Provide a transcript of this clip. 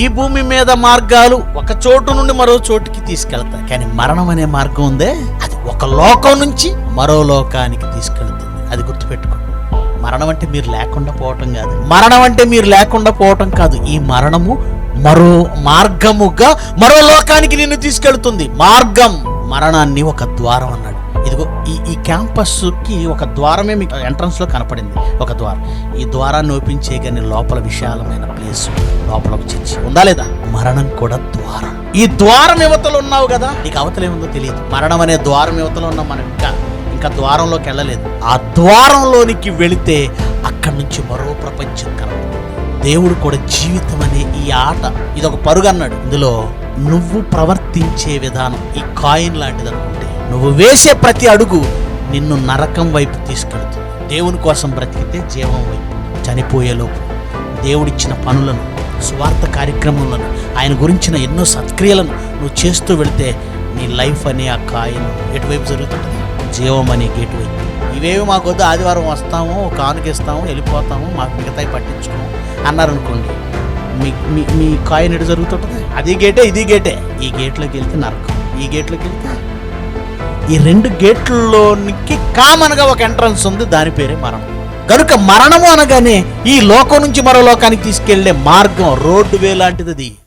ఈ భూమి మీద మార్గాలు ఒక చోటు నుండి మరో చోటుకి తీసుకెళ్తాయి. కానీ మరణం అనే మార్గం ఉందే? అది ఒక లోకం నుంచి మరో లోకానికి తీసుకెళ్తుంది. అది గుర్తుపెట్టుకో. మరణం అంటే మీరు లేకుండా పోవటం కాదు. మరణం అంటే మీరు లేకుండా పోవటం కాదు. ఈ మరణము మరో మార్గముగా మరో లోకానికి నిన్ను తీసుకెళ్తుంది. మార్గం మరణాన్ని ఒక ద్వారం అన్నాడు. ఇదిగో ఈ ఈ క్యాంపస్కి ఒక ద్వారమే మీకు ఎంట్రన్స్లో కనపడింది. ఒక ద్వారం. ఈ ద్వారాన్ని ఓపెన్ చేయగానే లోపల విశాలమైన ప్లేస్ లోపల ఒక చర్చి. ఉందా లేదా? మరణం కూడా ద్వారం. ఈ ద్వారం యువతలు ఉన్నావు కదా? నీకు అవతల ఏముందో తెలియదు. మరణం అనే ద్వారం యువతలో ఉన్నాం మనం ఇంకా ఇంకా ద్వారంలోకి వెళ్ళలేదు. ఆ ద్వారంలోనికి వెళితే అక్కడి నుంచి మరో ప్రపంచం కనబడుతుంది దేవుడు కూడా జీవితం అనే ఈ ఆట ఇది ఒక పరుగు అన్నాడు ఇందులో నువ్వు ప్రవర్తించే విధానం ఈ కాయిన్ లాంటిది అనుకుంటే నువ్వు వేసే ప్రతి అడుగు నిన్ను నరకం వైపు తీసుకెళ్తుంది దేవుని కోసం బ్రతికితే జీవం వైపు చనిపోయేలోపు దేవుడిచ్చిన పనులను స్వార్థ కార్యక్రమాలను ఆయన గురించిన ఎన్నో సత్క్రియలను నువ్వు చేస్తూ వెళితే నీ లైఫ్ అనే ఆ కాయిన్ ఎటువైపు జరుగుతుంది? జీవం అనే గేట్ వైపు. ఇవేవి మాకు వద్దు ఆదివారం వస్తాము కానుకిస్తాము వెళ్ళిపోతాము మాకు మిగతాయి పట్టించుకోము అన్నారనుకోండి మీ మీ మీ కాయిన్ ఎటు జరుగుతుంటుంది? అది గేటే ఇది గేటే. ఈ గేట్లోకి వెళ్తే నరకం ఈ గేట్లోకి వెళ్తే ఈ రెండు గేట్లలోనికి కామన్గా ఒక ఎంట్రన్స్ ఉంది దాని పేరే మరణం. కనుక మరణము అనగానే ఈ లోకం నుంచి మరో లోకానికి తీసుకెళ్ళే మార్గం రోడ్డు వే లాంటిది అది